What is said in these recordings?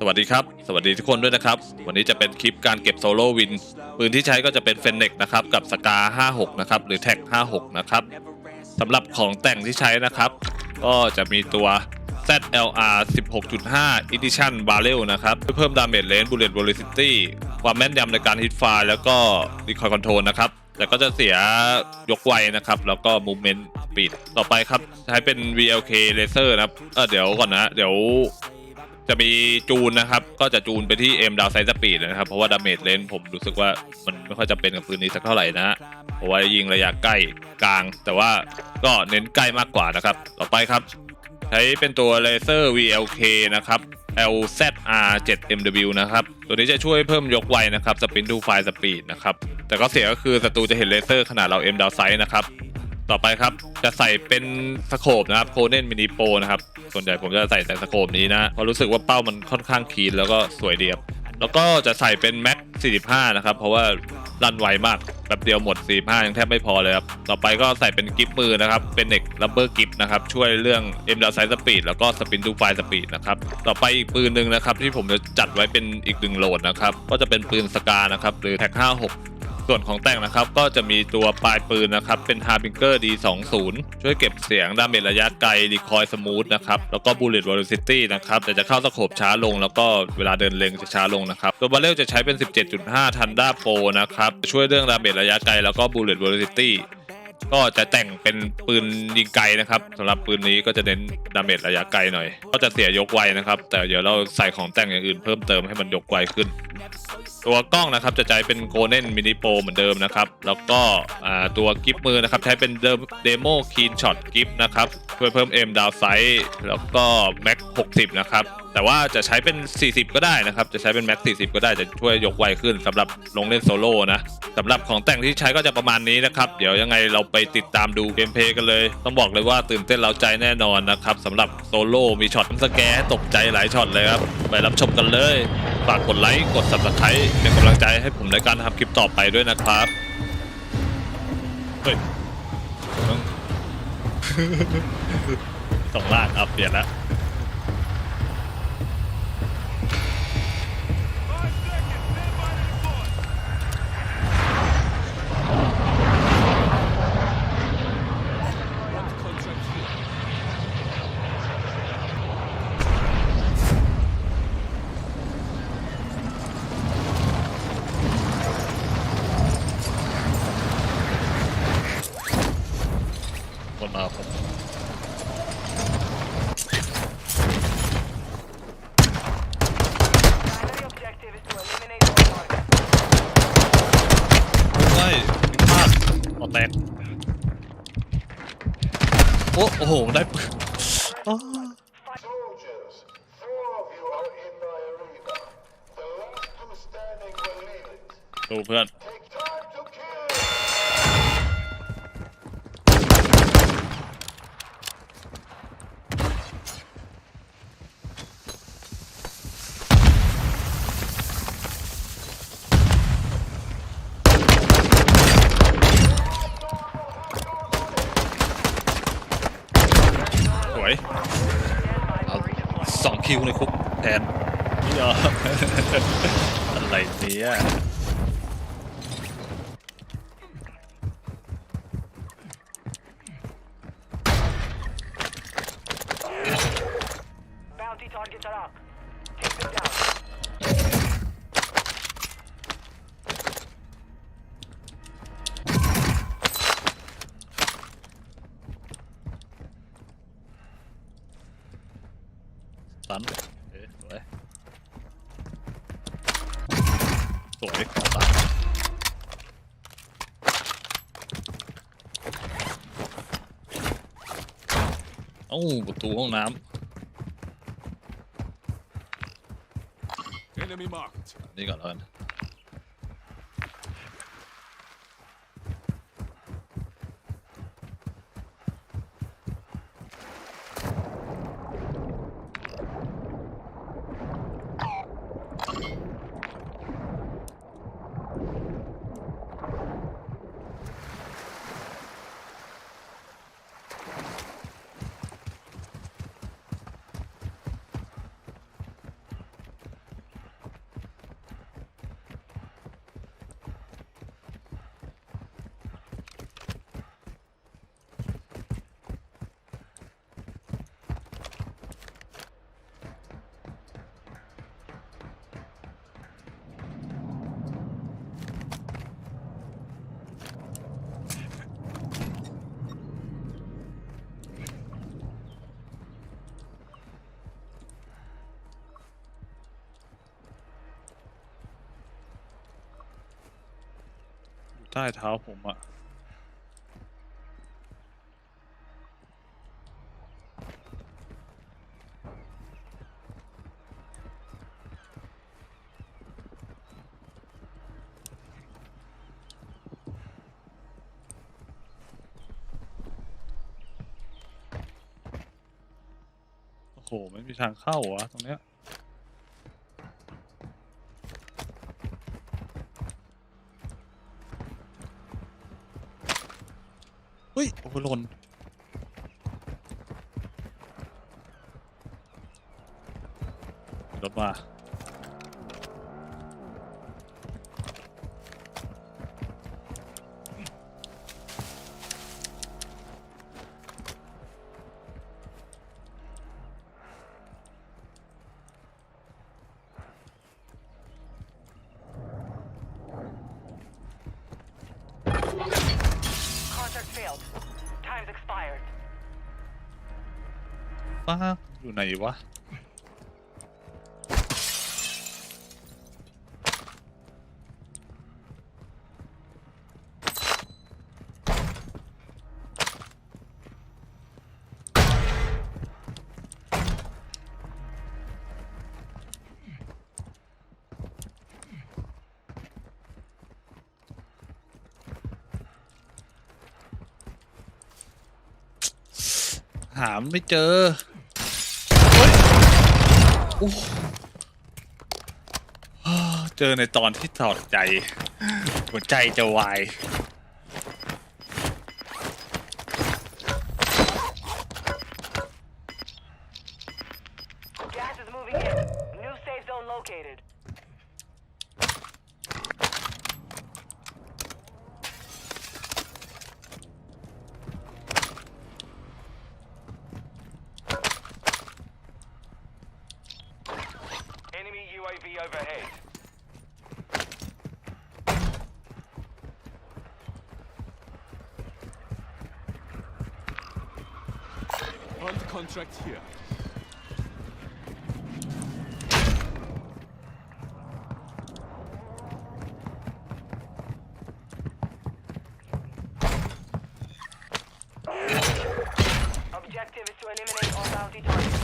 สวัสดีครับ สวัสดีทุกคนด้วยนะครับ วันนี้จะเป็นคลิปการเก็บโซโล่วิน ปืนที่ใช้ก็จะเป็นเฟนเน็กนะครับ กับสกา 56 นะครับ หรือแท็ก 56 นะครับสำหรับของแต่งที่ใช้นะครับ ก็จะมีตัว ZLR 16.5 Edition Barrel นะครับ เพื่อเพิ่มดาเมจเลน Bullet Velocity ความแม่นยำในการฮิตไฟล์แล้วก็ Recoil Control นะครับแต่ก็จะเสียยกไวนะครับ แล้วก็ Movement Speed ต่อไปครับ ใช้เป็น VLK Laser นะครับเออเดี๋ยวก่อนนะ เดี๋ยว จะมีจูนนะครับ ก็จะจูนไปที่ M Down Side Speed นะครับ เพราะว่าดาเมจเลนผมรู้สึกว่ามันไม่ค่อยจำเป็นกับปืนนี้สักเท่าไหร่นะเพราะว่ายิงระยะใกล้กลาง แต่ว่าก็เน้นใกล้มากกว่านะครับ ต่อไปครับ ใช้เป็นตัวเลเซอร์ VLK นะครับ LZR 7 MW นะครับ ตัวนี้จะช่วยเพิ่มยกไวนะครับ Spin to Fire Speed นะครับ แต่ก็เสียก็คือศัตรูจะเห็นเลเซอร์ขนาดเรา M Down Sight นะครับ ต่อไปครับ จะใส่เป็นสโคปนะครับโคเนนมินิโปนะครับ ส่วนใหญ่ผมจะใส่แต่สโคปนี้นะเพราะรู้สึกว่าเป้ามันค่อนข้างคีนแล้วก็สวยเดียบ แล้วก็จะใส่เป็นแม็ก 45 นะครับ เพราะว่ารันไวมากแบบเดียวหมด 45 ยังแทบไม่พอเลยครับ ต่อไปก็ใส่เป็นกิฟมือนะครับ เป็นเน็กลับเบอร์กิฟนะครับ ช่วยเรื่อง M ดาวไซส์สปีดแล้วก็สปินดูไฟสปีดนะครับ ต่อไปอีกปืนหนึ่งนะครับ ที่ผมจะจัดไว้เป็นอีกหนึ่งโหลดนะครับ ก็จะเป็นปืนสกานะครับ หรือแท็ก 56 ส่วนของแต่งนะครับก็จะมีตัวปลายปืนนะครับเป็น Harbinger D20 ช่วยเก็บเสียงดาเมจระยะไกลรีคอยสมูทนะครับแล้วก็ Bullet Velocity นะครับแต่จะเข้าสโคบช้าลง แล้วก็เวลาเดินเล็งจะช้าลงนะครับตัวบาเรลจะใช้เป็น 17.5ทันด้าโปนะครับช่วยเรื่องดาเมจระยะไกลแล้วก็ Bullet Velocity ก็จะแต่งเป็นปืนยิงไกลนะครับสำหรับปืนนี้ก็จะเน้นดาเมจระยะไกลหน่อย ก็จะเสียยกไวนะครับ แต่เดี๋ยวเราใส่ของแต่งอย่างอื่นเพิ่มเติมให้มันยกไวขึ้น ตัวกล้องนะครับจะใช้เป็นโกลเด้นมินิโปรเหมือนเดิมนะครับ แล้วก็ตัวกิฟมือนะครับใช้เป็นเดโมคีนช็อตกิฟนะครับเพื่อเพิ่ม M ดาวไซส์แล้วก็แม็ก60 นะครับแต่ว่าจะใช้เป็น 40 ก็ได้นะครับ จะใช้เป็นแม็ก40 ก็ได้จะช่วยยกไวขึ้นสำหรับลงเล่นโซโล่นะสำหรับของแต่งที่ใช้ก็จะประมาณนี้นะครับ เดี๋ยวยังไงเราไปติดตามดูเกมเพลย์กันเลย ต้องบอกเลยว่าตื่นเต้นเราใจแน่นอนนะครับสำหรับโซโล่มีช็อตสแกตกใจหลายช็อตเลยครับ ไปรับชมกันเลย ฝากกดไลค์กด subscribe เป็นกำลังใจให้ผมในการทำคลิปต่อไปด้วยนะครับเฮ้ยต้องสองล่างอัพเปลี่ยนแล้ว อ้โอ้โห ได้ปืนอ้าว Soldiers, four of you are in my arena. The last two standing will lead it. ดูเพื่อน Take คิวในคุกแทนนี่เหรออะไรเนี่ย Bounty targets are up. Take them down. ตันเอ๊ะสวย สวยขอตันเอ้า ประตูห้องน้ Enemy marked. ำนี่ก่อนแล้วกัน ต้เท้าผมอะโอ้โหไม่มีทางเข้าวะตรงเนี้ย เฮ้ย โอ้โหหล่นรถมา ป้าอยู่ไหนวะ หาไม่เจอ อ้ฮ่าเจอในตอนที่ถอดใจ หัวใจจะวาย Gas is moving in. New safe zone located. Contract here. Objective is to eliminate all bounty targets.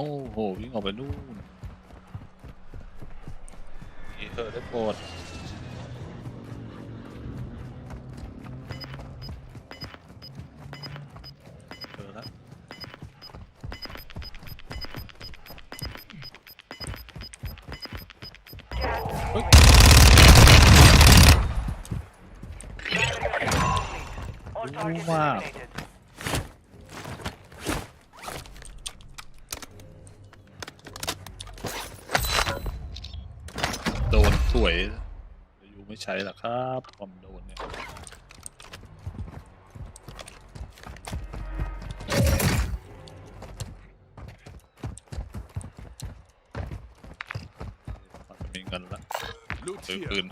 โอ้โห วิ่งออกไปนู่นนี่เธอได้โปรดเจอแล้ว Gas is Oi. moving. All targets wow. eliminated. วยอยู่ไม่ใช้หรอกครับความโดนเนี่ยมันมีเงินละ Loot ซื้อ here. ปืน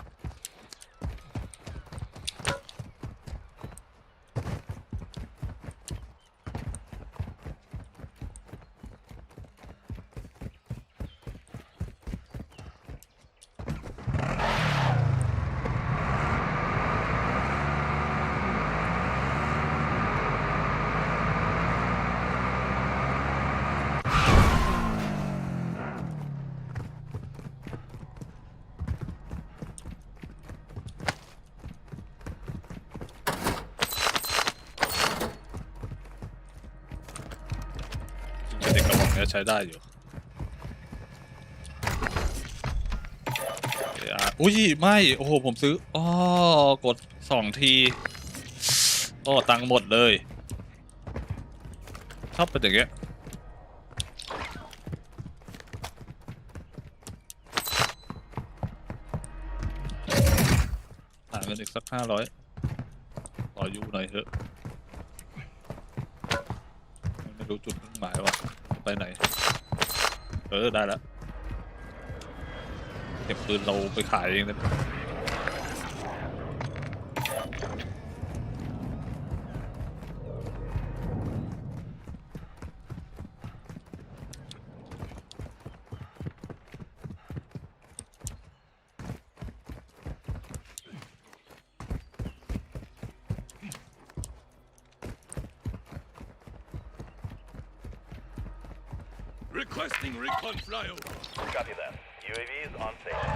เด็กกระบอกเนี้ย ใช้ได้อยู่อะอุ้ยไม่ โอ้โห ผมซื้ออ๋อกดสองทีโอ้ตังค์หมดเลยชอบเป็นอย่างเงี้ยหาเงินอีกสักห้าร้อยขออยู่หน่อยเถอะ ไม่รู้จุดมุ่งหมายว่า ไปไหน เออ ได้แล้ว เก็บปืนเราไปขายเองนะ Requesting recon flyover. Copy that. UAV is on station.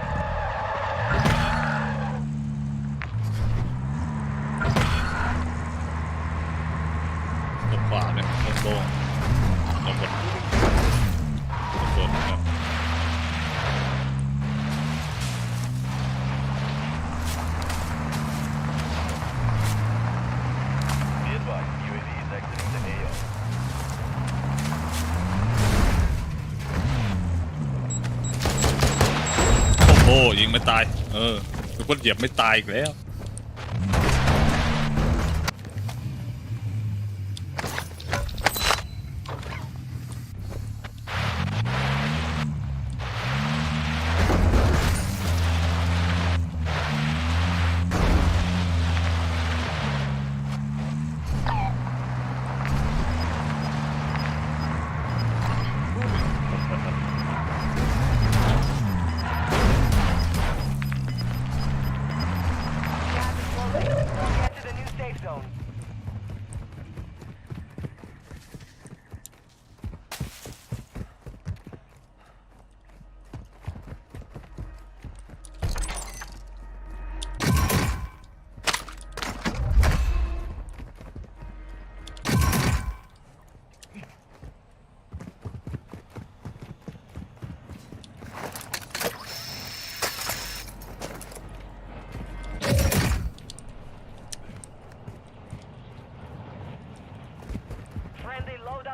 ตรง ขวาเนี่ยโล่งๆเราหมดเปิดนะครับ Be advised, UAV is exiting the AO. โอ้โหยิงไม่ตาย เออทุกคนเหยียบไม่ตายอีกแล้ว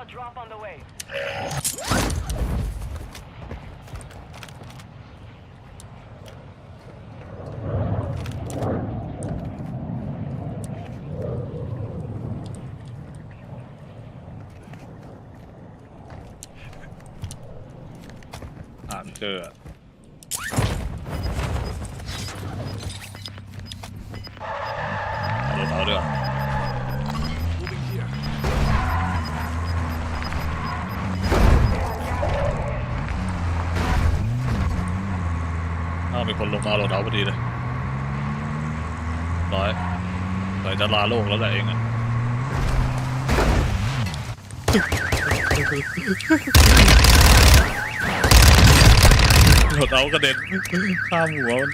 Hostile drop on the way. I'm deux. ลงมาโหลดเอาพอดีเลยร้อยร้อยจะลาโลกแล้วแหละเองอะโหลดเอากระเด็นข้ามหัวมัน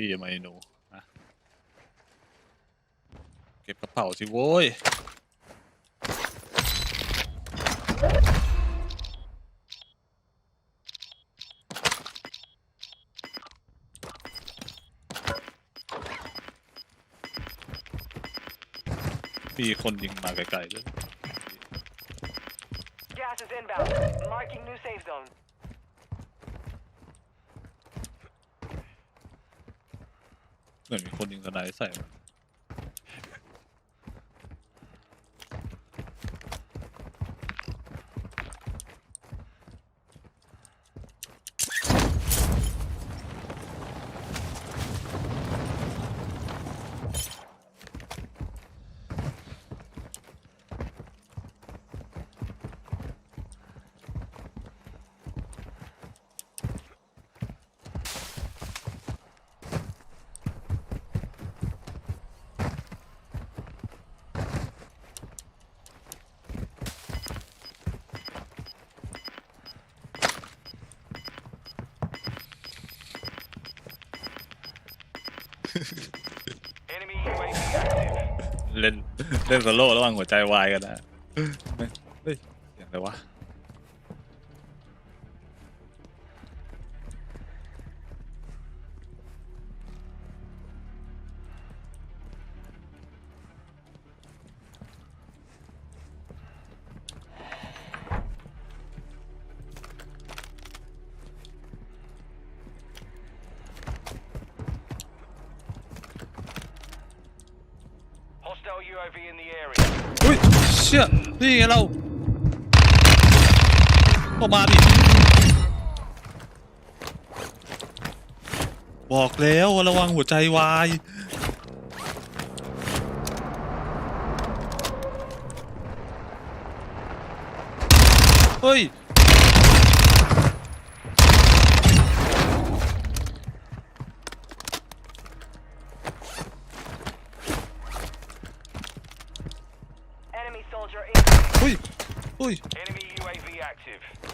พี่มาไอ้หนูนะเก็บกระเป๋าสิโว้ยมีคนยิงมาไกลๆด้วย Gas is inbound. Marking new safe zone. เหมือนมีคนยิงสไนด์ใส่มา เล่นสโซโล่ระหว่างหัวใจวายกันนะ UAV in the area. อุ้ยเชี่ยนี่ไงเราออกมาดิบอกแล้วระวังหัวใจวาย เฮ้ย active.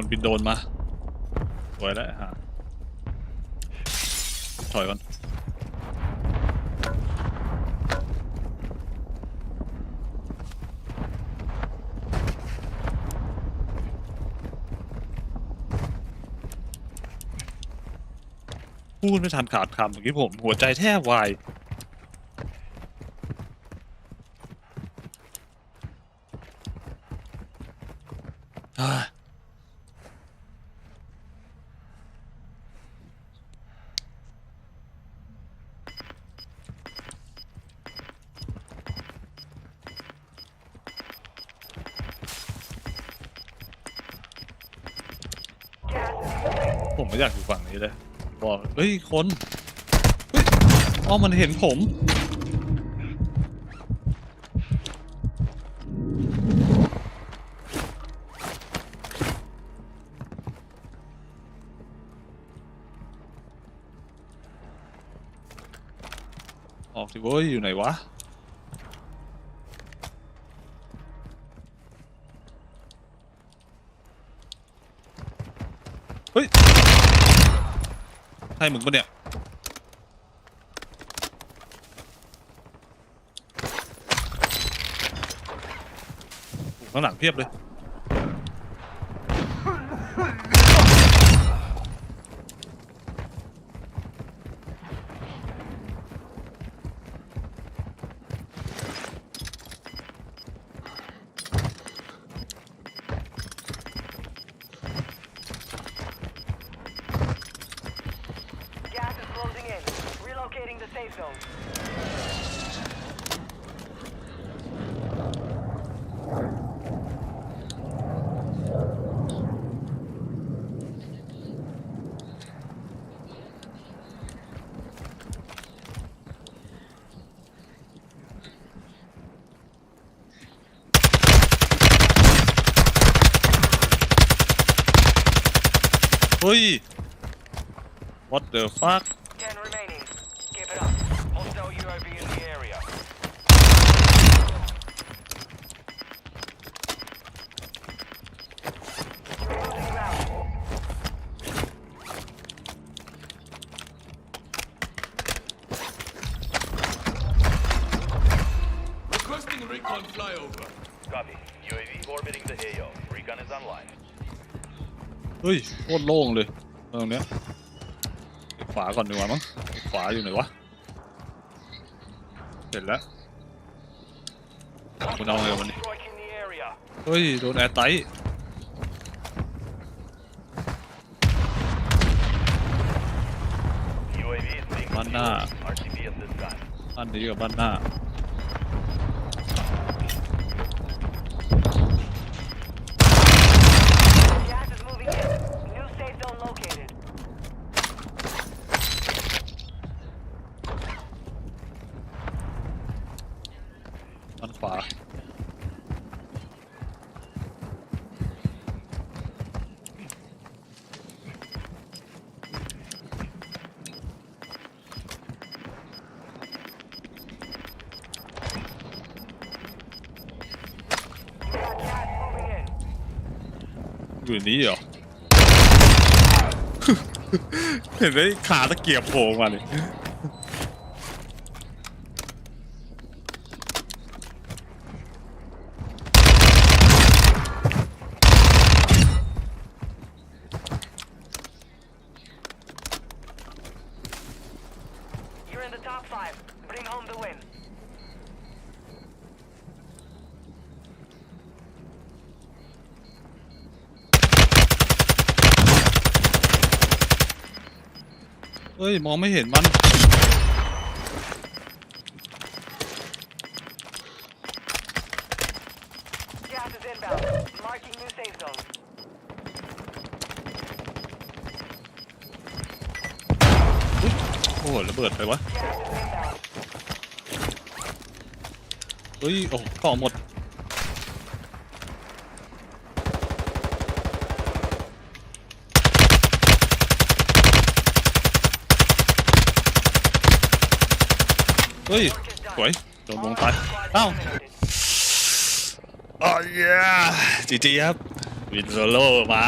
คนบินโดนมาสวยแล้วฮะถอยก่อนพูดไม่ทันขาดคำเมื่อกี้ผมหัวใจแทบวาย อยากอยู่ฝั่งนี้เลยบอกเฮ้ยคนเฮ้ยอ๋อมันเห็นผม ออกสิเว้ยอยู่ไหนวะ ให้มึงปะเนี่ย ข้างหลังเพียบเลย Ui. What the fuck? เฮ้ยโคตรโล่งเลยตรงเนี้ยขวาก่อนดีกว่ามั้งขวาอยู่ไหนวะเห็นแล้วคุณเอาไงวันนี้เฮ้ยโดนแอร์ไตท์ UAV is being Mana? refueled. RTB at this time. บ้านนี้กับบ้านหน้า อยู่ในนี้เหรอ เห็นไหมขาตะเกียบโผล่มาเลย You're in the top five. Bring home the win. เฮ้ย มองไม่เห็นมัน Gas is inbound. Marking new safe zone. โอ้โหระเบิดไปวะ Gas is inbound. เฮ้ย โอ้กล่องหมด เฮ้ยสวยโดนวงตายเอ้า Eliminated. อ๋อเย้จีจีครับ วินโซโล่มา